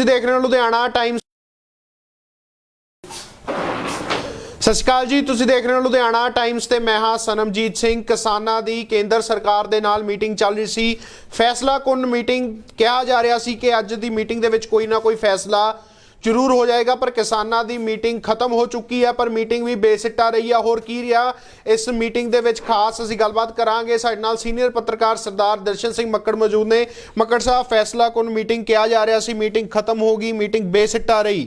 ਤੁਸੀਂ ਦੇਖ ਰਹੇ ਹੋ ਲੁਧਿਆਣਾ ਟਾਈਮਸ ਸਤਿ ਸ਼੍ਰੀ ਅਕਾਲ ਜੀ, ਤੁਸੀਂ ਦੇਖ ਰਹੇ ਹੋ ਲੁਧਿਆਣਾ ਟਾਈਮਸ ਤੇ ਮੈਂ ਹਾਂ ਸਨਮਜੀਤ ਸਿੰਘ। ਕਿਸਾਨਾਂ ਦੀ ਕੇਂਦਰ ਸਰਕਾਰ ਦੇ ਨਾਲ ਮੀਟਿੰਗ ਚੱਲ ਰਹੀ ਸੀ। ਫੈਸਲਾ ਕੁੰਨ ਮੀਟਿੰਗ ਕਿਹਾ ਜਾ ਰਿਹਾ ਸੀ ਕਿ ਅੱਜ ਦੀ ਮੀਟਿੰਗ ਦੇ ਵਿੱਚ ਕੋਈ ਨਾ ਕੋਈ ਫੈਸਲਾ ਜ਼ਰੂਰ ਹੋ ਜਾਏਗਾ ਪਰ ਕਿਸਾਨਾਂ ਦੀ ਮੀਟਿੰਗ ਖਤਮ ਹੋ ਚੁੱਕੀ ਹੈ ਪਰ ਮੀਟਿੰਗ ਵੀ ਬੇਸਿੱਟਾ ਰਹੀ ਹੈ ਹੋਰ ਕੀ ਰਿਹਾ? ਇਸ ਮੀਟਿੰਗ ਦੇ ਵਿੱਚ ਖਾਸ ਅਸੀਂ ਗੱਲਬਾਤ ਕਰਾਂਗੇ। ਸਾਡੇ ਨਾਲ ਸੀਨੀਅਰ ਪੱਤਰਕਾਰ ਸਰਦਾਰ ਦਰਸ਼ਨ ਸਿੰਘ ਮੱਕੜ ਮੌਜੂਦ ਨੇ। ਮੱਕੜ ਸਾਹਿਬ ਫੈਸਲਾ ਕੁੰਨ ਮੀਟਿੰਗ ਕਿਹਾ ਜਾ ਰਿਹਾ ਸੀ? ਮੀਟਿੰਗ ਖਤਮ ਹੋ ਗਈ ਮੀਟਿੰਗ ਬੇਸਿੱਟਾ ਰਹੀ।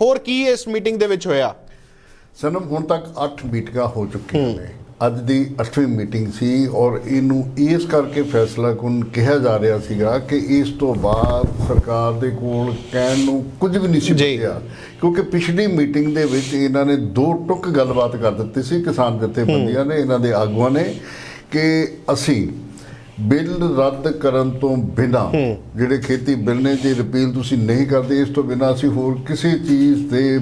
ਹੋਰ ਕੀ ਇਸ ਮੀਟਿੰਗ ਦੇ ਵਿੱਚ ਹੋਇਆ? ਸਨਮ ਹੁਣ ਤੱਕ 8 ਮੀਟਿੰਗਾਂ ਹੋ ਚੁੱਕੀਆਂ ਨੇ। ਅੱਜ ਦੀ 8ਵੀਂ ਮੀਟਿੰਗ ਸੀ ਔਰ ਇਹਨੂੰ ਇਸ ਕਰਕੇ ਫੈਸਲਾ ਕੁਨ ਕਿਹਾ ਜਾ ਰਿਹਾ ਸੀਗਾ ਕਿ ਇਸ ਤੋਂ ਬਾਅਦ ਸਰਕਾਰ ਦੇ ਕੋਲ ਕਹਿਣ ਨੂੰ ਕੁਝ ਵੀ ਨਹੀਂ ਸੀ। ਬਚਿਆ ਕਿਉਂਕਿ ਪਿਛਲੀ ਮੀਟਿੰਗ ਦੇ ਵਿੱਚ ਇਹਨਾਂ ਨੇ ਦੋ ਟੁਕ ਗੱਲਬਾਤ ਕਰ ਦਿੱਤੀ ਸੀ ਕਿਸਾਨ ਜਥੇਬੰਦੀਆਂ ਨੇ ਇਹਨਾਂ ਦੇ ਆਗੂਆਂ ਨੇ ਕਿ ਅਸੀਂ ਬਿੱਲ ਰੱਦ ਕਰਨ ਤੋਂ ਬਿਨਾ ਜਿਹੜੇ ਖੇਤੀ ਬਿੱਲ ਨੇ ਜੇ ਰਿਪੀਲ ਤੁਸੀਂ ਨਹੀਂ ਕਰਦੇ ਇਸ ਤੋਂ ਬਿਨਾ ਅਸੀਂ ਹੋਰ ਕਿਸੇ ਚੀਜ਼ ਤੇ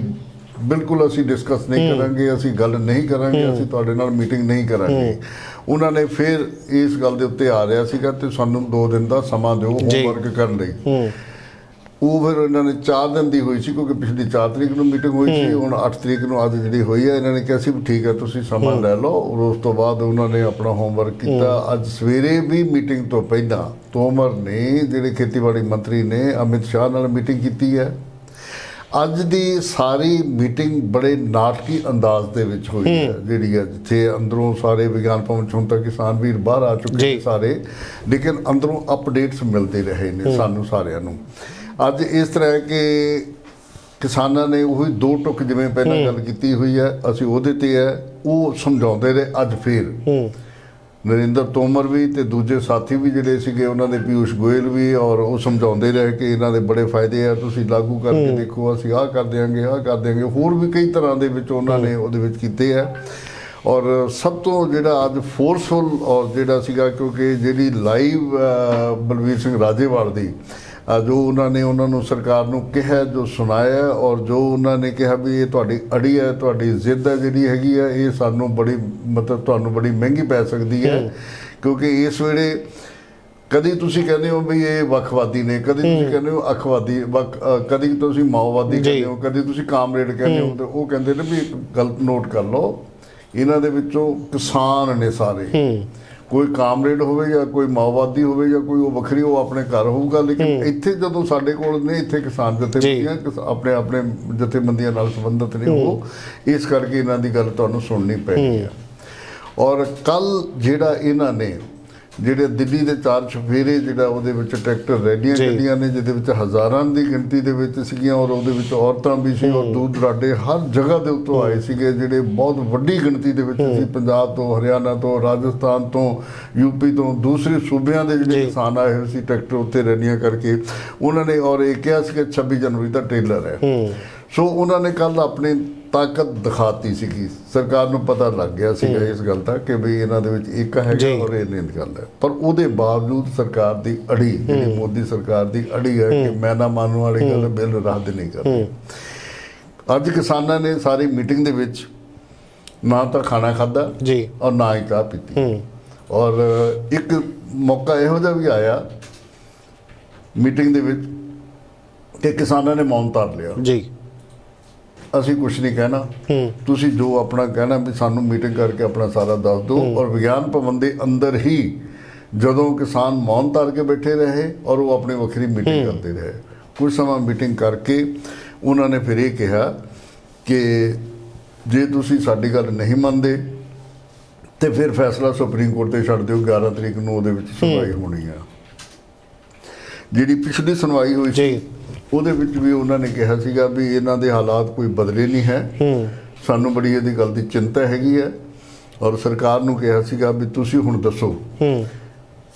ਬਿਲਕੁਲ ਅਸੀਂ ਡਿਸਕਸ ਨਹੀਂ ਕਰਾਂਗੇ ਅਸੀਂ ਗੱਲ ਨਹੀਂ ਕਰਾਂਗੇ ਅਸੀਂ ਤੁਹਾਡੇ ਨਾਲ ਮੀਟਿੰਗ ਨਹੀਂ ਕਰਾਂਗੇ। ਉਹਨਾਂ ਨੇ ਫਿਰ ਇਸ ਗੱਲ ਦੇ ਉੱਤੇ ਆ ਰਿਹਾ ਸੀਗਾ ਤੇ ਸਾਨੂੰ 2 ਦਿਨ ਦਾ ਸਮਾਂ ਦਿਓ। ਹੋਮਵਰਕ ਕਰਨ ਲਈ। ਉਹ ਫਿਰ ਇਹਨਾਂ ਨੇ 4 ਦਿਨ ਦੀ ਹੋਈ ਸੀ ਕਿਉਂਕਿ ਪਿਛਲੀ 4 ਤਰੀਕ ਨੂੰ ਮੀਟਿੰਗ ਹੋਈ ਸੀ ਹੁਣ 8 ਤਰੀਕ ਨੂੰ ਅੱਜ ਜਿਹੜੀ ਹੋਈ ਹੈ ਇਹਨਾਂ ਨੇ ਕਿਹਾ ਸੀ ਵੀ ਠੀਕ ਹੈ ਤੁਸੀਂ ਸਮਾਂ ਲੈ ਲਓ। ਉਸ ਤੋਂ ਬਾਅਦ ਉਹਨਾਂ ਨੇ ਆਪਣਾ ਹੋਮਵਰਕ ਕੀਤਾ। ਅੱਜ ਸਵੇਰੇ ਵੀ ਮੀਟਿੰਗ ਤੋਂ ਪਹਿਲਾਂ ਤੋਮਰ ਨੇ ਜਿਹੜੇ ਖੇਤੀਬਾੜੀ ਮੰਤਰੀ ਨੇ ਅਮਿਤ ਸ਼ਾਹ ਨਾਲ ਮੀਟਿੰਗ ਕੀਤੀ ਹੈ। ਅੱਜ ਦੀ ਸਾਰੀ ਮੀਟਿੰਗ ਬੜੇ ਨਾਟਕੀ ਅੰਦਾਜ਼ ਦੇ ਵਿੱਚ ਹੋਈ ਹੈ ਜਿਹੜੀ ਹੈ ਜਿੱਥੇ ਅੰਦਰੋਂ ਸਾਰੇ ਵਿਗਿਆਨ ਭਵਨ 'ਚ ਹੁਣ ਤੱਕ ਕਿਸਾਨ ਵੀਰ ਬਾਹਰ ਆ ਚੁੱਕੇ। ਨੇ ਸਾਰੇ ਲੇਕਿਨ ਅੰਦਰੋਂ ਅਪਡੇਟਸ ਮਿਲਦੇ ਰਹੇ ਨੇ ਸਾਨੂੰ ਸਾਰਿਆਂ ਨੂੰ। ਅੱਜ ਇਸ ਤਰ੍ਹਾਂ ਕਿ ਕਿਸਾਨਾਂ ਨੇ ਉਹੀ ਦੋ ਟੁਕ ਜਿਵੇਂ ਪਹਿਲਾਂ ਗੱਲ ਕੀਤੀ ਹੋਈ ਹੈ ਅਸੀਂ ਉਹਦੇ ਤੇ ਹੈ ਉਹ ਸਮਝਾਉਂਦੇ ਰਹੇ ਅੱਜ ਫੇਰ। ਨਰਿੰਦਰ ਤੋਮਰ ਵੀ ਤੇ ਦੂਜੇ ਸਾਥੀ ਵੀ ਜਿਹੜੇ ਸੀਗੇ ਉਹਨਾਂ ਦੇ ਪਿਊਸ਼ ਗੋਇਲ ਵੀ ਔਰ ਉਹ ਸਮਝਾਉਂਦੇ ਰਹੇ ਕਿ ਇਹਨਾਂ ਦੇ ਬੜੇ ਫਾਇਦੇ ਆ ਤੁਸੀਂ ਲਾਗੂ ਕਰਕੇ ਦੇਖੋ ਅਸੀਂ ਆਹ ਕਰ ਦਿਆਂਗੇ ਆਹ ਕਰ ਦਿਆਂਗੇ। ਹੋਰ ਵੀ ਕਈ ਤਰ੍ਹਾਂ ਦੇ ਵਿੱਚ ਉਹਨਾਂ ਨੇ ਉਹਦੇ ਵਿੱਚ ਕੀਤੇ ਆ। ਔਰ ਸਭ ਤੋਂ ਜਿਹੜਾ ਅੱਜ ਫੋਰਸਫੁਲ ਔਰ ਜਿਹੜਾ ਸੀਗਾ ਕਿਉਂਕਿ ਜਿਹੜੀ ਲਾਈਵ ਬਲਵੀਰ ਸਿੰਘ ਰਾਜੇਵਾਲ ਦੀ ਜੋ ਉਹਨਾਂ ਨੇ ਉਹਨਾਂ ਨੂੰ ਸਰਕਾਰ ਨੂੰ ਕਿਹਾ ਜੋ ਸੁਣਾਇਆ ਔਰ ਜੋ ਉਹਨਾਂ ਨੇ ਕਿਹਾ ਵੀ ਇਹ ਤੁਹਾਡੀ ਅੜੀ ਹੈ ਤੁਹਾਡੀ ਜ਼ਿੱਦ ਹੈ ਜਿਹੜੀ ਹੈਗੀ ਹੈ ਇਹ ਸਾਨੂੰ ਬੜੀ ਮਤਲਬ ਤੁਹਾਨੂੰ ਬੜੀ ਮਹਿੰਗੀ ਪੈ ਸਕਦੀ ਹੈ। ਕਿਉਂਕਿ ਇਸ ਵੇਲੇ ਕਦੀ ਤੁਸੀਂ ਕਹਿੰਦੇ ਹੋ ਵੀ ਇਹ ਵੱਖਵਾਦੀ ਨੇ ਕਦੀ ਤੁਸੀਂ ਕਹਿੰਦੇ ਹੋ ਅਖਵਾਦੀ ਕਦੀ ਤੁਸੀਂ ਮਾਓਵਾਦੀ। ਕਹਿੰਦੇ ਹੋ ਕਦੀ ਤੁਸੀਂ ਕਾਮਰੇਡ ਕਹਿੰਦੇ ਹੋ ਤੇ ਉਹ ਕਹਿੰਦੇ ਨੇ ਵੀ ਗਲਤ ਨੋਟ ਕਰ ਲਓ। ਇਹਨਾਂ ਦੇ ਵਿੱਚੋਂ ਕਿਸਾਨ ਨੇ ਸਾਰੇ। ਕੋਈ ਕਾਮਰੇਡ ਹੋਵੇ ਜਾਂ ਕੋਈ ਮਾਓਵਾਦੀ ਹੋਵੇ ਜਾਂ ਕੋਈ ਉਹ ਵੱਖਰੀ ਉਹ ਆਪਣੇ ਘਰ ਹੋਊਗਾ ਲੇਕਿਨ ਇੱਥੇ ਜਦੋਂ ਸਾਡੇ ਕੋਲ ਨੇ ਇੱਥੇ ਕਿਸਾਨ ਜਥੇਬੰਦੀਆਂ ਆਪਣੇ ਆਪਣੇ ਜਥੇਬੰਦੀਆਂ ਨਾਲ ਸੰਬੰਧਿਤ ਨੇ ਉਹ ਇਸ ਕਰਕੇ ਇਹਨਾਂ ਦੀ ਗੱਲ ਤੁਹਾਨੂੰ ਸੁਣਨੀ ਪੈਣੀ ਹੈ। ਔਰ ਕੱਲ ਜਿਹੜਾ ਇਹਨਾਂ ਨੇ ਜਿਹੜੇ ਦਿੱਲੀ ਦੇ ਚਾਰ ਚੁਫੇਰੇ ਜਿਹੜਾ ਉਹਦੇ ਵਿੱਚ ਟਰੈਕਟਰ ਰੈਲੀਆਂ। ਕੱਢੀਆਂ ਨੇ ਜਿਹਦੇ ਵਿੱਚ ਹਜ਼ਾਰਾਂ ਦੀ ਗਿਣਤੀ ਦੇ ਵਿੱਚ ਸੀਗੀਆਂ ਔਰ ਉਹਦੇ ਵਿੱਚ ਔਰਤਾਂ ਵੀ ਸੀ ਔਰ ਦੂਰ ਦਰਾਡੇ ਹਰ ਜਗ੍ਹਾ ਦੇ ਉੱਤੋਂ ਆਏ ਸੀਗੇ ਜਿਹੜੇ ਬਹੁਤ ਵੱਡੀ ਗਿਣਤੀ ਦੇ ਵਿੱਚ ਸੀ। ਪੰਜਾਬ ਤੋਂ ਹਰਿਆਣਾ ਤੋਂ ਰਾਜਸਥਾਨ ਤੋਂ ਯੂਪੀ ਤੋਂ ਦੂਸਰੇ ਸੂਬਿਆਂ ਦੇ ਜਿਹੜੇ। ਕਿਸਾਨ ਆਏ ਹੋਏ ਸੀ ਟਰੈਕਟਰ ਉੱਤੇ ਰੈਲੀਆਂ ਕਰਕੇ। ਉਹਨਾਂ ਨੇ ਔਰ ਇਹ ਕਿਹਾ ਸੀ ਕਿ 26 ਜਨਵਰੀ ਦਾ ਟ੍ਰੇਲਰ ਹੈ। ਸੋ ਉਹਨਾਂ ਨੇ ਕੱਲ ਆਪਣੀ ਤਾਕਤ ਦਿਖਾਤੀ ਸੀਗੀ। ਸਰਕਾਰ ਨੂੰ ਪਤਾ ਲੱਗ ਗਿਆ ਸੀਗਾ ਇਸ ਗੱਲ ਦਾ ਕਿ ਵੀ ਇਹਨਾਂ ਦੇ ਵਿੱਚ ਇੱਕ ਹੈਗਾ। ਔਰ ਇਹ ਨਹੀਂ ਗੱਲ ਹੈ। ਪਰ ਉਹਦੇ ਬਾਵਜੂਦ ਸਰਕਾਰ ਦੀ ਅੜੀ ਜਿਹੜੀ ਮੋਦੀ ਸਰਕਾਰ ਦੀ ਅੜੀ ਹੈ ਕਿ ਮੈਂ ਨਾ ਮੰਨਣ ਵਾਲੀ ਗੱਲ ਬਿੱਲ ਰੱਦ ਨਹੀਂ ਕਰਦੀ ਅੱਜ ਕਿਸਾਨਾਂ ਨੇ ਸਾਰੀ ਮੀਟਿੰਗ ਦੇ ਵਿੱਚ ਨਾ ਤਾਂ ਖਾਣਾ ਖਾਦਾ ਜੀ। ਔਰ ਨਾ ਹੀ ਚਾਹ ਪੀਤੀ। ਔਰ ਇੱਕ ਮੌਕਾ ਇਹੋ ਜਿਹਾ ਵੀ ਆਇਆ ਮੀਟਿੰਗ ਦੇ ਵਿੱਚ ਕਿ ਕਿਸਾਨਾਂ ਨੇ ਮੌਨ ਧਾਰ ਲਿਆ। ਜੀ। ਅਸੀਂ ਕੁਝ ਨਹੀਂ ਕਹਿਣਾ। ਤੁਸੀਂ ਜੋ ਆਪਣਾ ਕਹਿਣਾ ਵੀ ਸਾਨੂੰ ਮੀਟਿੰਗ ਕਰਕੇ ਆਪਣਾ ਸਾਰਾ ਦੱਸ ਦਿਓ ਔਰ ਵਿਗਿਆਨ ਭਵਨ ਦੇ ਅੰਦਰ ਹੀ ਜਦੋਂ ਕਿਸਾਨ ਮੌਨ ਧਾਰ ਕੇ ਬੈਠੇ ਰਹੇ ਔਰ ਉਹ ਆਪਣੀ ਵੱਖਰੀ ਮੀਟਿੰਗ ਕਰਦੇ ਰਹੇ। ਕੁਝ ਸਮਾਂ ਮੀਟਿੰਗ ਕਰਕੇ ਉਹਨਾਂ ਨੇ ਫਿਰ ਇਹ ਕਿਹਾ ਕਿ ਜੇ ਤੁਸੀਂ ਸਾਡੀ ਗੱਲ ਨਹੀਂ ਮੰਨਦੇ ਤੇ ਫਿਰ ਫੈਸਲਾ ਸੁਪਰੀਮ ਕੋਰਟ ਤੇ ਛੱਡ ਦਿਓ 11 ਤਰੀਕ ਨੂੰ ਉਹਦੇ ਵਿੱਚ ਸੁਣਵਾਈ ਹੋਣੀ ਆ। ਜਿਹੜੀ ਪਿਛਲੀ ਸੁਣਵਾਈ ਹੋਈ ਸੀ ਉਹਦੇ ਵਿੱਚ ਵੀ ਉਹਨਾਂ ਨੇ ਕਿਹਾ ਸੀਗਾ ਵੀ ਇਹਨਾਂ ਦੇ ਹਾਲਾਤ ਕੋਈ ਬਦਲੇ ਨਹੀਂ ਹੈ। ਸਾਨੂੰ ਬੜੀ ਇਹਦੀ ਗੱਲ ਦੀ ਚਿੰਤਾ ਹੈਗੀ ਹੈ ਔਰ ਸਰਕਾਰ ਨੂੰ ਕਿਹਾ ਸੀਗਾ ਵੀ ਤੁਸੀਂ ਹੁਣ ਦੱਸੋ।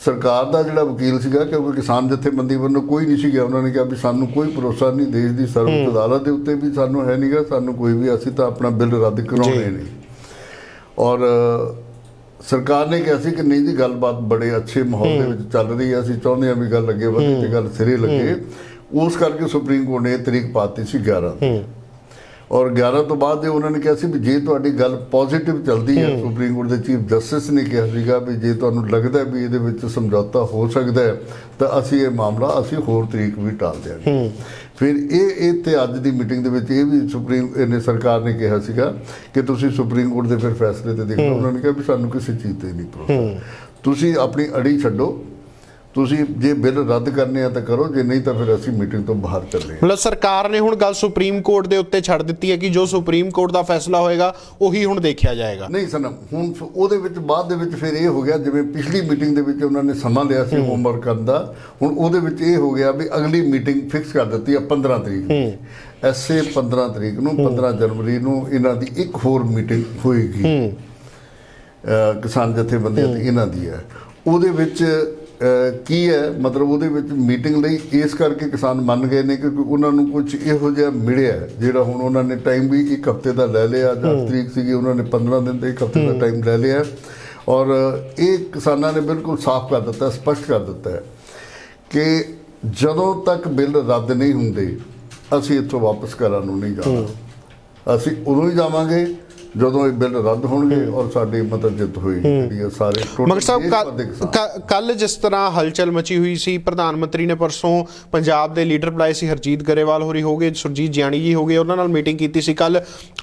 ਸਰਕਾਰ ਦਾ ਜਿਹੜਾ ਵਕੀਲ ਸੀਗਾ ਕਿਉਂਕਿ ਕਿਸਾਨ ਜਥੇਬੰਦੀ ਵੱਲੋਂ ਕੋਈ ਨਹੀਂ ਸੀ ਗਿਆ ਉਹਨਾਂ ਨੇ ਕਿਹਾ ਵੀ ਸਾਨੂੰ ਕੋਈ ਭਰੋਸਾ ਨਹੀਂ ਦੇਸ਼ ਦੀ ਸਰਵਉੱਚ ਅਦਾਲਤ ਦੇ ਉੱਤੇ ਵੀ ਸਾਨੂੰ ਹੈ ਨਹੀਂਗਾ ਸਾਨੂੰ ਕੋਈ ਵੀ ਅਸੀਂ ਤਾਂ ਆਪਣਾ ਬਿੱਲ ਰੱਦ ਕਰਾਉਣੇ। ਨੇ। ਔਰ ਸਰਕਾਰ ਨੇ ਕਿਹਾ ਸੀ ਕਿ ਨਹੀਂ ਜੀ ਗੱਲਬਾਤ ਬੜੇ ਅੱਛੇ ਮਾਹੌਲ ਦੇ ਵਿੱਚ ਚੱਲ ਰਹੀ ਹੈ ਅਸੀਂ ਚਾਹੁੰਦੇ ਹਾਂ ਵੀ ਗੱਲ ਅੱਗੇ ਵਧੇ ਤੇ ਗੱਲ ਸਿਰੇ ਲੱਗੇ। ਉਸ ਕਰਕੇ ਸੁਪਰੀਮ ਕੋਰਟ ਨੇ ਤਰੀਕ ਪਾਤੀ ਸੀ 11 ਹੂੰ। ਔਰ 11 ਤੋਂ ਬਾਅਦ ਇਹ ਉਹਨਾਂ ਨੇ ਕਿਹਾ ਸੀ ਵੀ ਜੇ ਤੁਹਾਡੀ ਗੱਲ ਪੋਜ਼ਿਟਿਵ ਚੱਲਦੀ ਹੈ ਸੁਪਰੀਮ ਕੋਰਟ ਦੇ ਚੀਫ ਜਸਟਿਸ ਨੇ ਕਿਹਾ ਸੀਗਾ ਵੀ ਜੇ ਤੁਹਾਨੂੰ ਲੱਗਦਾ ਹੈ ਵੀ ਇਹਦੇ ਵਿੱਚ ਸਮਝੌਤਾ ਹੋ ਸਕਦਾ ਹੈ ਤਾਂ ਅਸੀਂ ਇਹ ਮਾਮਲਾ ਅਸੀਂ ਹੋਰ ਤਰੀਕ ਵੀ ਟਾਲ ਦਿਆਂਗੇ। ਫਿਰ ਇਹ ਇਹ ਤੇ ਅੱਜ ਦੀ ਮੀਟਿੰਗ ਦੇ ਵਿੱਚ ਇਹ ਵੀ ਸੁਪਰੀਮ ਇਹਨੇ ਸਰਕਾਰ ਨੇ ਕਿਹਾ ਸੀਗਾ ਕਿ ਤੁਸੀਂ ਸੁਪਰੀਮ ਕੋਰਟ ਦੇ ਫਿਰ ਫੈਸਲੇ ਤੇ ਦੇਖੋ। ਉਹਨਾਂ ਨੇ ਕਿਹਾ ਵੀ ਸਾਨੂੰ ਕਿਸੇ ਚੀਜ਼ ਤੇ ਨਹੀਂ ਭਰੋਸਾ। ਤੁਸੀਂ ਆਪਣੀ ਅੜੀ ਛੱਡੋ। ਤੁਸੀਂ ਜੇ ਬਿੱਲ ਰੱਦ ਕਰਨੇ ਆ ਤਾਂ ਕਰੋ ਜੇ ਨਹੀਂ ਤਾਂ ਫਿਰ ਅਸੀਂ ਮੀਟਿੰਗ ਤੋਂ ਬਾਹਰ ਚੱਲੇ ਹਾਂ। ਮਤਲਬ ਸਰਕਾਰ ਨੇ ਹੁਣ ਗੱਲ ਸੁਪਰੀਮ ਕੋਰਟ ਦੇ ਉੱਤੇ ਛੱਡ ਦਿੱਤੀ ਹੈ ਕਿ ਜੋ ਸੁਪਰੀਮ ਕੋਰਟ ਦਾ ਫੈਸਲਾ ਹੋਏਗਾ ਉਹੀ ਹੁਣ ਦੇਖਿਆ ਜਾਏਗਾ। ਨਹੀਂ ਸਨਮ ਹੁਣ ਉਹਦੇ ਵਿੱਚ ਬਾਅਦ ਦੇ ਵਿੱਚ ਫਿਰ ਇਹ ਹੋ ਗਿਆ ਜਿਵੇਂ ਪਿਛਲੀ ਮੀਟਿੰਗ ਦੇ ਵਿੱਚ ਉਹਨਾਂ ਨੇ ਸਮਾਂ ਲਿਆ ਸੀ ਹੋਮਵਰਕ ਕਰਨ ਦਾ ਹੁਣ ਉਹਦੇ ਵਿੱਚ ਇਹ ਹੋ ਗਿਆ ਵੀ ਅਗਲੀ ਮੀਟਿੰਗ ਫਿਕਸ ਕਰ ਦਿੱਤੀ ਆ 15 ਤਰੀਕ ਨੂੰ। ਐਸੇ 15 ਤਰੀਕ ਨੂੰ 15 ਜਨਵਰੀ ਨੂੰ ਇਹਨਾਂ ਦੀ ਇੱਕ ਹੋਰ ਮੀਟਿੰਗ ਹੋਏਗੀ। ਕਿਸਾਨ ਜਥੇਬੰਦੀਆਂ ਤੇ ਇਹਨਾਂ ਦੀ ਹੈ। ਉਹਦੇ ਵਿੱਚ ਕੀ ਹੈ? ਮਤਲਬ ਉਹਦੇ ਵਿੱਚ ਮੀਟਿੰਗ ਲਈ ਇਸ ਕਰਕੇ ਕਿਸਾਨ ਮੰਨ ਗਏ ਨੇ ਕਿਉਂਕਿ ਉਹਨਾਂ ਨੂੰ ਕੁਝ ਇਹੋ ਜਿਹਾ ਮਿਲਿਆ ਜਿਹੜਾ ਹੁਣ ਉਹਨਾਂ ਨੇ ਟਾਈਮ ਵੀ ਇੱਕ ਹਫ਼ਤੇ ਦਾ ਲੈ ਲਿਆ ਜਾਂ ਤਰੀਕ ਸੀਗੀ ਉਹਨਾਂ ਨੇ 15 ਦਿਨ ਦਾ ਇੱਕ ਹਫ਼ਤੇ ਦਾ ਟਾਈਮ ਲੈ ਲਿਆ ਔਰ ਇਹ ਕਿਸਾਨਾਂ ਨੇ ਬਿਲਕੁਲ ਸਾਫ਼ ਕਰ ਦਿੱਤਾ ਸਪਸ਼ਟ ਕਰ ਦਿੱਤਾ ਹੈ ਕਿ ਜਦੋਂ ਤੱਕ ਬਿੱਲ ਰੱਦ ਨਹੀਂ ਹੁੰਦੇ ਅਸੀਂ ਇੱਥੋਂ ਵਾਪਸ ਘਰਾਂ ਨੂੰ ਨਹੀਂ ਜਾਣਾ। ਅਸੀਂ ਉਦੋਂ ਹੀ ਜਾਵਾਂਗੇ ਜਦੋਂ ਇਹ ਬਿੱਲ ਰੱਦ ਹੋਣਗੇ ਔਰ ਸਾਡੀ ਮਤਲਬ ਜਿੱਤ ਹੋਏਗੀ ਜਿਹੜੀ ਸਾਰੇ ਮਗਰ ਸਾਹਿਬ। ਕੱਲ ਜਿਸ ਤਰ੍ਹਾਂ ਹਲਚਲ ਮਚੀ ਹੋਈ ਸੀ ਪ੍ਰਧਾਨ ਮੰਤਰੀ ਨੇ ਪਰਸੋਂ ਪੰਜਾਬ ਦੇ ਲੀਡਰ ਬੁਲਾਏ ਸੀ ਹਰਜੀਤ ਗਰੇਵਾਲ ਹੋਰੀ ਹੋਗੇ ਸੁਰਜੀਤ ਜਿਆਣੀ ਜੀ ਹੋਗੇ ਉਹਨਾਂ ਨਾਲ ਮੀਟਿੰਗ ਕੀਤੀ ਸੀ। ਕੱਲ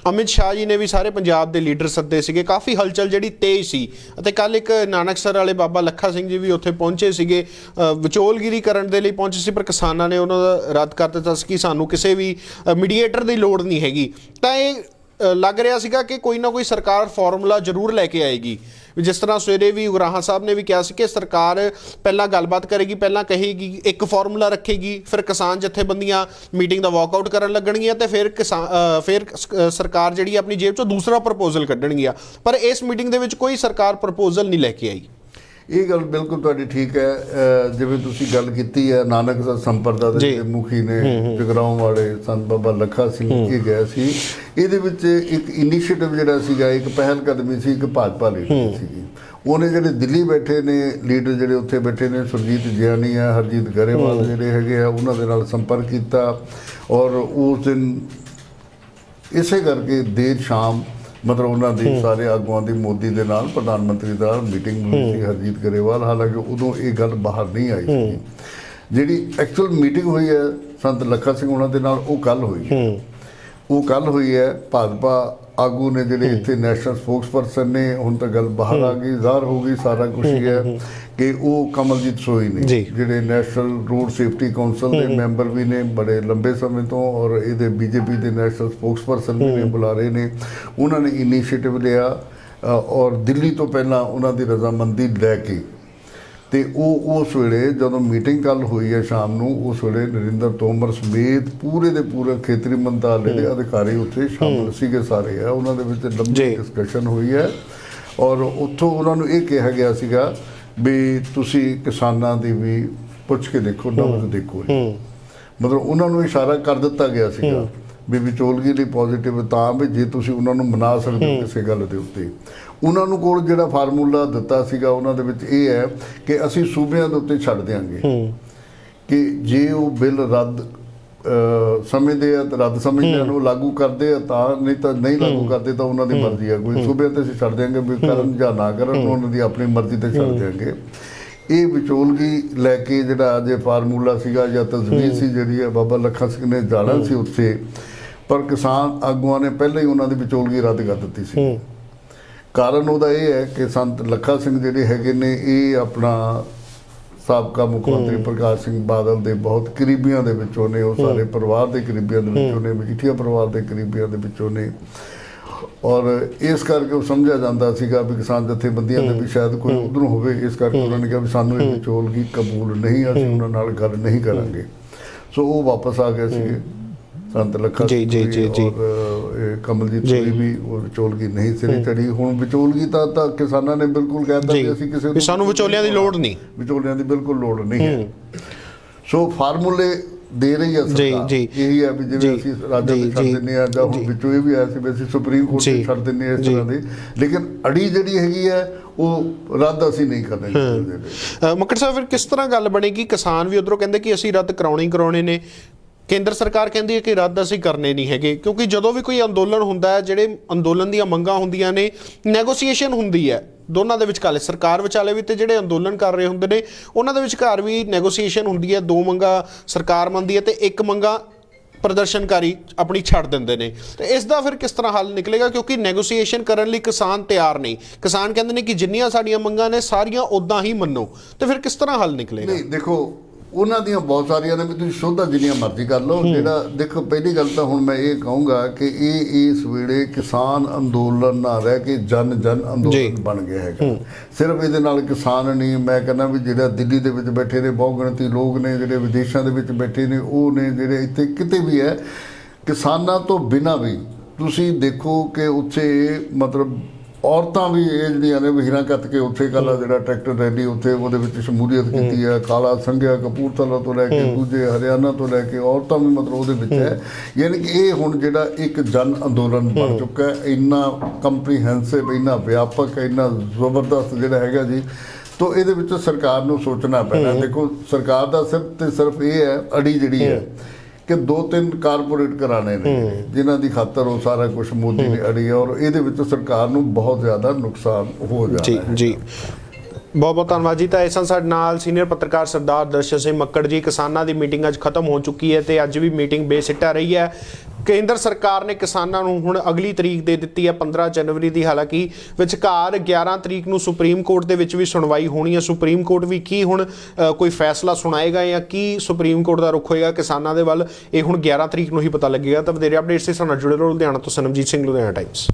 ਅਮਿਤ ਸ਼ਾਹ ਜੀ ਨੇ ਵੀ ਸਾਰੇ ਪੰਜਾਬ ਦੇ ਲੀਡਰ ਸੱਦੇ ਸੀਗੇ। ਕਾਫੀ ਹਲਚਲ ਜਿਹੜੀ ਤੇਜ਼ ਸੀ ਅਤੇ ਕੱਲ ਇੱਕ ਨਾਨਕਸਰ ਵਾਲੇ ਬਾਬਾ ਲੱਖਾ ਸਿੰਘ ਜੀ ਵੀ ਉੱਥੇ ਪਹੁੰਚੇ ਸੀਗੇ। ਵਿਚੋਲਗਿਰੀ ਕਰਨ ਦੇ ਲਈ ਪਹੁੰਚੇ ਸੀ ਪਰ ਕਿਸਾਨਾਂ ਨੇ ਉਹਨਾਂ ਦਾ ਰੱਦ ਕਰ ਦਿੱਤਾ ਸੀ ਕਿ ਸਾਨੂੰ ਕਿਸੇ ਵੀ ਮੀਡੀਏਟਰ ਦੀ ਲੋੜ ਨਹੀਂ ਹੈਗੀ। ਤਾਂ ਇਹ ਲੱਗ ਰਿਹਾ ਸੀਗਾ ਕਿ ਕੋਈ ਨਾ ਕੋਈ ਸਰਕਾਰ ਫਾਰਮੂਲਾ ਜ਼ਰੂਰ ਲੈ ਕੇ ਆਏਗੀ। ਜਿਸ ਤਰ੍ਹਾਂ ਸਵੇਰੇ ਵੀ ਉਗਰਾਹਾਂ ਸਾਹਿਬ ਨੇ ਵੀ ਕਿਹਾ ਸੀ ਕਿ ਸਰਕਾਰ ਪਹਿਲਾਂ ਗੱਲਬਾਤ ਕਰੇਗੀ, ਪਹਿਲਾਂ ਕਹੇਗੀ, ਇੱਕ ਫਾਰਮੂਲਾ ਰੱਖੇਗੀ, ਫਿਰ ਕਿਸਾਨ ਜਥੇਬੰਦੀਆਂ ਮੀਟਿੰਗ ਦਾ ਵਾਕਆਊਟ ਕਰਨ ਲੱਗਣਗੀਆਂ ਤੇ ਫਿਰ ਕਿਸਾਨ ਫਿਰ ਸਰਕਾਰ ਜਿਹੜੀ ਆਪਣੀ ਜੇਬ ਚੋਂ ਦੂਸਰਾ ਪ੍ਰਪੋਜ਼ਲ ਕੱਢਣਗੀਆਂ। ਪਰ ਇਸ ਮੀਟਿੰਗ ਦੇ ਵਿੱਚ ਕੋਈ ਸਰਕਾਰ ਪ੍ਰਪੋਜ਼ਲ ਨਹੀਂ ਲੈ ਕੇ ਆਈ। ਇਹ ਗੱਲ ਬਿਲਕੁਲ ਤੁਹਾਡੀ ਠੀਕ ਹੈ ਜਿਵੇਂ ਤੁਸੀਂ ਗੱਲ ਕੀਤੀ ਹੈ ਨਾਨਕ ਦਾ ਸੰਪਰਦਾ ਦੇ ਮੁਖੀ ਨੇ ਜਗਰਾਉਂ ਵਾਲੇ ਸੰਤ ਬਾਬਾ ਲੱਖਾ ਸਿੰਘ ਇਹ ਗਏ ਸੀ। ਇਹਦੇ ਵਿੱਚ ਇੱਕ ਇਨੀਸ਼ੀਏਟਿਵ ਜਿਹੜਾ ਸੀਗਾ ਇੱਕ ਪਹਿਲ ਕਦਮੀ ਸੀ ਇੱਕ ਭਾਜਪਾ ਲੀਡਰ ਸੀਗੀ। ਉਹਨੇ ਜਿਹੜੇ ਦਿੱਲੀ ਬੈਠੇ ਨੇ ਲੀਡਰ ਜਿਹੜੇ ਉੱਥੇ ਬੈਠੇ ਨੇ ਸੁਰਜੀਤ ਜਿਆਣੀ ਆ ਹਰਜੀਤ ਗਰੇਵਾਲ ਜਿਹੜੇ ਹੈਗੇ ਆ ਉਹਨਾਂ ਦੇ ਨਾਲ ਸੰਪਰਕ ਕੀਤਾ। ਔਰ ਉਸ ਦਿਨ ਇਸੇ ਕਰਕੇ ਦੇਰ ਸ਼ਾਮ ਮਤਲਬ ਉਹਨਾਂ ਦੇ ਸਾਰੇ ਆਗੂਆਂ ਦੀ ਮੋਦੀ ਦੇ ਨਾਲ ਪ੍ਰਧਾਨ ਮੰਤਰੀ ਦਾ ਮੀਟਿੰਗ ਹੋਈ ਸੀ ਹਰਜੀਤ ਗਰੇਵਾਲ। ਹਾਲਾਂਕਿ ਉਦੋਂ ਇਹ ਗੱਲ ਬਾਹਰ ਨਹੀਂ ਆਈ ਸੀ। ਜਿਹੜੀ ਐਕਚੁਅਲ ਮੀਟਿੰਗ ਹੋਈ ਹੈ ਸੰਤ ਲੱਖਾ ਸਿੰਘ ਉਹਨਾਂ ਦੇ ਨਾਲ ਉਹ ਕੱਲ ਹੋਈ ਹੈ। ਉਹ ਕੱਲ ਹੋਈ ਹੈ ਭਾਜਪਾ ਆਗੂ ਨੇ ਜਿਹੜੇ ਇੱਥੇ ਨੈਸ਼ਨਲ ਸਪੋਕਸਪਰਸਨ ਨੇ ਹੁਣ ਤਾਂ ਗੱਲ ਬਾਹਰ ਆ ਗਈ ਜ਼ਾਹਰ ਹੋ ਗਈ ਸਾਰਾ ਕੁਝ ਹੀ ਹੈ ਕਿ ਉਹ ਕਮਲਜੀਤ ਸੋਈ ਨੇ। ਜਿਹੜੇ ਨੈਸ਼ਨਲ ਰੋਡ ਸੇਫਟੀ ਕਾਉਂਸਲ ਦੇ ਮੈਂਬਰ ਵੀ ਨੇ ਬੜੇ ਲੰਬੇ ਸਮੇਂ ਤੋਂ ਔਰ ਇਹਦੇ ਬੀਜੇਪੀ ਦੇ ਨੈਸ਼ਨਲ ਸਪੋਕਸਪਰਸਨ ਵੀ ਨੇ ਬੁਲਾਰੇ ਨੇ। ਉਹਨਾਂ ਨੇ ਇਨੀਸ਼ੀਏਟਿਵ ਲਿਆ ਔਰ ਦਿੱਲੀ ਤੋਂ ਪਹਿਲਾਂ ਉਹਨਾਂ ਦੀ ਰਜ਼ਾਮੰਦੀ ਲੈ ਕੇ ਤੇ ਉਹ ਉਸ ਵੇਲੇ ਜਦੋਂ ਮੀਟਿੰਗ ਕੱਲ ਹੋਈ ਹੈ ਸ਼ਾਮ ਨੂੰ ਉਸ ਵੇਲੇ ਨਰਿੰਦਰ ਤੋਮਰ ਸਮੇਤ ਪੂਰੇ ਦੇ ਪੂਰੇ ਖੇਤਰੀ ਮੰਤਰਾਲੇ ਦੇ ਅਧਿਕਾਰੀ ਉੱਥੇ ਸ਼ਾਮਲ ਸੀਗੇ ਸਾਰੇ। ਆ ਉਹਨਾਂ ਦੇ ਵਿੱਚ ਲੰਬੀ। ਡਿਸਕਸ਼ਨ ਹੋਈ ਹੈ ਔਰ ਉੱਥੋਂ ਉਹਨਾਂ ਨੂੰ ਇਹ ਕਿਹਾ ਗਿਆ ਸੀਗਾ ਵੀ ਤੁਸੀਂ ਕਿਸਾਨਾਂ ਦੀ ਵੀ ਪੁੱਛ ਕੇ ਦੇਖੋ ਨਬਜ਼ ਦੇਖੋ। ਮਤਲਬ ਉਹਨਾਂ ਨੂੰ ਇਸ਼ਾਰਾ ਕਰ ਦਿੱਤਾ ਗਿਆ ਸੀਗਾ। ਵੀ ਵਿਚੋਲਗੀ ਲਈ ਪੋਜ਼ਿਟਿਵ ਤਾਂ ਵੀ ਜੇ ਤੁਸੀਂ ਉਹਨਾਂ ਨੂੰ ਮਨਾ ਸਕਦੇ ਹੋ ਕਿਸੇ ਗੱਲ ਦੇ ਉੱਤੇ। ਉਹਨਾਂ ਨੂੰ ਕੋਲ ਜਿਹੜਾ ਫਾਰਮੂਲਾ ਦਿੱਤਾ ਸੀਗਾ ਉਹਨਾਂ ਦੇ ਵਿੱਚ ਇਹ ਹੈ ਕਿ ਅਸੀਂ ਸੂਬਿਆਂ ਦੇ ਉੱਤੇ ਛੱਡ ਦਿਆਂਗੇ। ਕਿ ਜੇ ਉਹ ਬਿੱਲ ਰੱਦ ਸਮਝਦੇ ਆ ਤਾਂ ਰੱਦ ਸਮਝਦੇ ਆ ਉਹ ਲਾਗੂ ਕਰਦੇ ਆ ਤਾਂ ਨਹੀਂ ਤਾਂ ਨਹੀਂ ਲਾਗੂ ਕਰਦੇ ਤਾਂ ਉਹਨਾਂ ਦੀ ਮਰਜ਼ੀ ਆ। ਕੋਈ ਸੂਬਿਆਂ ਤੇ ਅਸੀਂ ਛੱਡ ਦਿਆਂਗੇ ਵੀ ਕਰਨ ਜਾਂ ਨਾ ਕਰਨ ਉਹਨਾਂ ਦੀ ਆਪਣੀ ਮਰਜ਼ੀ ਤੇ ਛੱਡ ਦਿਆਂਗੇ। ਇਹ ਵਿਚੋਲਗੀ ਲੈ ਕੇ ਜਿਹੜਾ ਅੱਜ ਫਾਰਮੂਲਾ ਸੀਗਾ ਜਾਂ ਤਜਵੀਜ਼ ਸੀ ਜਿਹੜੀ ਹੈ ਬਾਬਾ ਲੱਖਾ ਸਿੰਘ ਨੇ ਜਾਣਾ ਸੀ ਉੱਥੇ ਪਰ ਕਿਸਾਨ ਆਗੂਆਂ ਨੇ ਪਹਿਲਾਂ ਹੀ ਉਹਨਾਂ ਦੀ ਵਿਚੋਲਗੀ ਰੱਦ ਕਰ ਦਿੱਤੀ ਸੀ। ਕਾਰਨ ਉਹਦਾ ਇਹ ਹੈ ਕਿ ਸੰਤ ਲੱਖਾ ਸਿੰਘ ਜਿਹੜੇ ਹੈਗੇ ਨੇ ਇਹ ਆਪਣਾ ਸਾਬਕਾ ਮੁੱਖ ਮੰਤਰੀ ਪ੍ਰਕਾਸ਼ ਸਿੰਘ ਬਾਦਲ ਦੇ ਬਹੁਤ ਕਰੀਬੀਆਂ ਦੇ ਵਿੱਚੋਂ ਨੇ ਉਹ ਸਾਰੇ ਪਰਿਵਾਰ ਦੇ ਕਰੀਬੀਆਂ ਦੇ ਵਿੱਚੋਂ ਨੇ ਮਜੀਠੀਆ ਪਰਿਵਾਰ ਦੇ ਕਰੀਬੀਆਂ ਦੇ ਵਿੱਚੋਂ ਨੇ। ਔਰ ਇਸ ਕਰਕੇ ਉਹ ਸਮਝਿਆ ਜਾਂਦਾ ਸੀਗਾ ਵੀ ਕਿਸਾਨ ਜਥੇਬੰਦੀਆਂ ਦੇ ਵੀ ਸ਼ਾਇਦ ਕੋਈ ਉਧਰੋਂ ਹੋਵੇ ਇਸ ਕਰਕੇ ਉਹਨਾਂ ਨੇ ਕਿਹਾ ਵੀ ਸਾਨੂੰ ਇਹ ਵਿਚੋਲਗੀ ਕਬੂਲ ਨਹੀਂ ਅਸੀਂ ਉਹਨਾਂ ਨਾਲ ਗੱਲ ਨਹੀਂ ਕਰਾਂਗੇ। ਸੋ ਉਹ ਵਾਪਸ ਆ ਗਏ ਸੀਗੇ। ਸੰਤ ਲੱਖਾ ਜੀ, ਜੀ, ਸਿੰਘ ਜੀ, ਜੀ। ਔਰ ਅਹ, ਇਹ ਕਮਲਜੀਤ ਜੀ। ਜੀ। ਵੀ ਉਹ ਵਿਚੋਲਗੀ ਨਹੀਂ ਸਿਰੇ ਚੜੀ। ਹੁਣ ਵਿਚੋਲਗੀ ਤਾਂ ਤਾਂ ਕਿਸਾਨਾਂ ਨੇ ਬਿਲਕੁਲ ਕਹਿ ਦਿੱਤਾ ਜੀ। ਵੀ ਅਸੀਂ ਕਿਸੇ ਵੀ ਸਾਨੂੰ ਵਿਚੋਲਿਆਂ ਦੀ ਲੋੜ ਨਹੀਂ। ਵਿਚੋਲਿਆਂ ਦੀ ਬਿਲਕੁਲ ਲੋੜ ਨਹੀਂ ਹੈ। ਸੋ ਫਾਰਮੂਲੇ ਦੇ ਰਹੀ ਹੈ ਜੀ, ਸਰਕਾਰ। ਜੀ। ਇਹੀ ਹੈ ਵੀ ਜੀ, ਜਿਵੇਂ ਅਸੀਂ ਰਾਜਾਂ ਜੀ, ਦੇ ਛੱਡ ਜੀ, ਦਿੰਦੇ ਆ ਜਾਂ ਹੁਣ ਵਿੱਚੋਂ ਇਹ ਵੀ ਆਇਆ ਸੀ ਵੀ ਅਸੀਂ ਸੁਪਰੀਮ ਕੋਰਟ ਜੀ, ਤੇ ਛੱਡ ਦਿੰਦੇ ਆ ਇਸ ਜੀ। ਤਰ੍ਹਾਂ ਦੀ। ਲੇਕਿਨ ਅੜੀ ਜਿਹੜੀ ਹੈਗੀ ਹੈ ਉਹ ਰੱਦ ਅਸੀਂ ਨਹੀਂ ਕਰਨੇ ਚਾਹੁੰਦੇ। ਮੱਕੜ ਸਾਹਿਬ ਫਿਰ ਕਿਸ ਤਰ੍ਹਾਂ ਗੱਲ ਬਣੇਗੀ? ਕਿਸਾਨ ਵੀ ਉਧਰੋਂ ਕਹਿੰਦੇ ਕਿ ਅਸੀਂ ਰੱਦ ਕਰਾਉਣੇ ਕਰਾਉਣੇ ਨੇ। ਕੇਂਦਰ ਸਰਕਾਰ ਕਹਿੰਦੀ ਹੈ ਕਿ ਰੱਦ ਅਸੀਂ ਕਰਨੇ ਨਹੀਂ ਹੈਗੇ, ਕਿਉਂਕਿ ਜਦੋਂ ਵੀ ਕੋਈ ਅੰਦੋਲਨ ਹੁੰਦਾ ਹੈ, ਜਿਹੜੇ ਅੰਦੋਲਨ ਦੀਆਂ ਮੰਗਾਂ ਹੁੰਦੀਆਂ ਨੇ ਨੈਗੋਸੀਏਸ਼ਨ ਹੁੰਦੀ ਹੈ ਦੋਨਾਂ ਦੇ ਵਿਚਕਾਲੇ ਸਰਕਾਰ ਵਿਚਾਲੇ ਵੀ ਤੇ ਜਿਹੜੇ ਅੰਦੋਲਨ ਕਰ ਰਹੇ ਹੁੰਦੇ ਨੇ, ਉਹਨਾਂ ਦੇ ਵਿਚਕਾਰ ਵੀ ਨੈਗੋਸੀਏਸ਼ਨ ਹੁੰਦੀ ਹੈ, ਦੋ ਮੰਗਾਂ ਸਰਕਾਰ ਮੰਨਦੀ ਹੈ ਤੇ ਇੱਕ ਮੰਗਾਂ ਪ੍ਰਦਰਸ਼ਨਕਾਰੀ ਆਪਣੀ ਛੱਡ ਦਿੰਦੇ ਨੇ। ਤੇ ਇਸ ਦਾ ਫਿਰ ਕਿਸ ਤਰ੍ਹਾਂ ਹੱਲ ਨਿਕਲੇਗਾ? ਕਿਉਂਕਿ ਨੈਗੋਸੀਏਸ਼ਨ ਕਰਨ ਲਈ ਕਿਸਾਨ ਤਿਆਰ ਨਹੀਂ। ਕਿਸਾਨ ਕਹਿੰਦੇ ਨੇ ਕਿ ਜਿੰਨੀਆਂ ਸਾਡੀਆਂ ਮੰਗਾਂ ਨੇ, ਸਾਰੀਆਂ ਉਦਾਂ ਹੀ ਮੰਨੋ। ਤੇ ਫਿਰ ਕਿਸ ਤਰ੍ਹਾਂ ਹੱਲ ਨਿਕਲੇਗਾ? ਨਹੀਂ, ਦੇਖੋ ਉਹਨਾਂ ਦੀਆਂ ਬਹੁਤ ਸਾਰੀਆਂ ਨੇ ਵੀ ਤੁਸੀਂ ਸ਼ੋਧਾ ਜਿੰਨੀਆਂ ਮਰਜ਼ੀ ਕਰ ਲਓ। ਜਿਹੜਾ ਦੇਖੋ ਪਹਿਲੀ ਗੱਲ ਤਾਂ ਹੁਣ ਮੈਂ ਇਹ ਕਹੂੰਗਾ ਕਿ ਇਹ ਇਸ ਵੇਲੇ ਕਿਸਾਨ ਅੰਦੋਲਨ ਨਾ ਰਹਿ ਕੇ ਜਨ ਜਨ। ਅੰਦੋਲਨ ਬਣ ਗਿਆ ਹੈਗਾ। ਸਿਰਫ ਇਹਦੇ ਨਾਲ ਕਿਸਾਨ ਨਹੀਂ ਮੈਂ ਕਹਿੰਦਾ ਵੀ ਜਿਹੜਾ ਦਿੱਲੀ ਦੇ ਵਿੱਚ ਬੈਠੇ ਨੇ ਬਹੁ ਗਿਣਤੀ ਲੋਕ ਨੇ ਜਿਹੜੇ ਵਿਦੇਸ਼ਾਂ ਦੇ ਵਿੱਚ ਬੈਠੇ ਨੇ ਉਹ ਨੇ ਜਿਹੜੇ ਇੱਥੇ ਕਿਤੇ ਵੀ ਹੈ ਕਿਸਾਨਾਂ ਤੋਂ ਬਿਨਾਂ ਵੀ ਤੁਸੀਂ ਦੇਖੋ ਕਿ ਉੱਥੇ ਮਤਲਬ ਔਰਤਾਂ ਵੀ ਇਹ ਜਿਹੜੀਆਂ ਨੇ ਵਹੀਰਾਂ ਕੱਤ ਕੇ ਉੱਥੇ ਕੱਲ੍ਹ ਜਿਹੜਾ ਟਰੈਕਟਰ ਰੈਲੀ ਉੱਥੇ ਉਹਦੇ ਵਿੱਚ ਸ਼ਮੂਲੀਅਤ ਕੀਤੀ ਹੈ ਕਾਲਾ ਸੰਘਿਆ ਕਪੂਰਥਲਾ ਤੋਂ ਲੈ ਕੇ ਦੂਜੇ ਹਰਿਆਣਾ ਤੋਂ ਲੈ ਕੇ ਔਰਤਾਂ ਵੀ ਮਤਲਬ ਉਹਦੇ ਵਿੱਚ ਹੈ। ਯਾਨੀ ਕਿ ਇਹ ਹੁਣ ਜਿਹੜਾ ਇੱਕ ਜਨ ਅੰਦੋਲਨ ਬਣ ਚੁੱਕਾ ਹੈ ਇੰਨਾ ਕੰਪਰੀਹੈਂਸਿਵ ਇੰਨਾ ਵਿਆਪਕ ਇੰਨਾ ਜ਼ਬਰਦਸਤ ਜਿਹੜਾ ਹੈਗਾ ਜੀ ਤੋ ਇਹਦੇ ਵਿੱਚ ਸਰਕਾਰ ਨੂੰ ਸੋਚਣਾ ਪੈਣਾ। ਦੇਖੋ ਸਰਕਾਰ ਦਾ ਸਿਰਫ ਤੇ ਸਿਰਫ ਇਹ ਹੈ ਅੜੀ ਜਿਹੜੀ ਹੈ। ਕਿ ਦੋ ਤਿੰਨ ਕਾਰਪੋਰੇਟ ਘਰਾਣੇ ਨੇ ਜਿਨ੍ਹਾਂ ਦੀ ਖਾਤਰ ਉਹ ਸਾਰਾ ਕੁਝ ਮੋਦੀ ਨੇ ਅੜੀ ਔਰ ਇਹਦੇ ਵਿੱਚ ਸਰਕਾਰ ਨੂੰ ਬਹੁਤ ਜ਼ਿਆਦਾ ਨੁਕਸਾਨ ਹੋ ਜੀ ਜਾਣਾ ਹੈ। ਜੀ। ਬਹੁਤ ਬਹੁਤ ਧੰਨਵਾਦ ਜੀ। ਤਾਂ ਇਸ ਸਾਡੇ ਨਾਲ ਸੀਨੀਅਰ ਪੱਤਰਕਾਰ ਸਰਦਾਰ ਦਰਸ਼ਨ ਸਿੰਘ ਮੱਕੜ ਜੀ ਕਿਸਾਨਾਂ ਦੀ ਮੀਟਿੰਗ ਅੱਜ ਖਤਮ ਹੋ ਚੁੱਕੀ ਹੈ ਤੇ ਅੱਜ ਵੀ ਮੀਟਿੰਗ ਬੇਸਿੱਟਾ ਰਹੀ ਹੈ। ਕੇਂਦਰ ਸਰਕਾਰ ਨੇ ਕਿਸਾਨਾਂ ਨੂੰ ਹੁਣ ਅਗਲੀ ਤਰੀਕ ਦੇ ਦਿੱਤੀ ਹੈ 15 ਜਨਵਰੀ ਦੀ। ਹਾਲਾਂਕਿ ਵਿਚਕਾਰ 11 ਤਰੀਕ ਨੂੰ ਸੁਪਰੀਮ ਕੋਰਟ ਦੇ ਵਿੱਚ ਵੀ ਸੁਣਵਾਈ ਹੋਣੀ ਹੈ। ਸੁਪਰੀਮ ਕੋਰਟ ਵੀ ਕੀ ਹੁਣ ਕੋਈ ਫੈਸਲਾ ਸੁਣਾਏਗਾ ਜਾਂ ਕੀ ਸੁਪਰੀਮ ਕੋਰਟ ਦਾ ਰੁਖ ਹੋਏਗਾ ਕਿਸਾਨਾਂ ਦੇ ਵੱਲ, ਇਹ ਹੁਣ 11 ਤਰੀਕ ਨੂੰ ਹੀ ਪਤਾ ਲੱਗੇਗਾ। ਤਾਂ ਵਧੇਰੇ ਅਪਡੇਟਸ ਦੇ ਨਾਲ ਜੁੜੇ ਰਹੋ ਲੁਧਿਆਣਾ ਤੋਂ ਸਨਮਜੀਤ ਸਿੰਘ, ਲੁਧਿਆਣਾ ਟਾਈਮਸ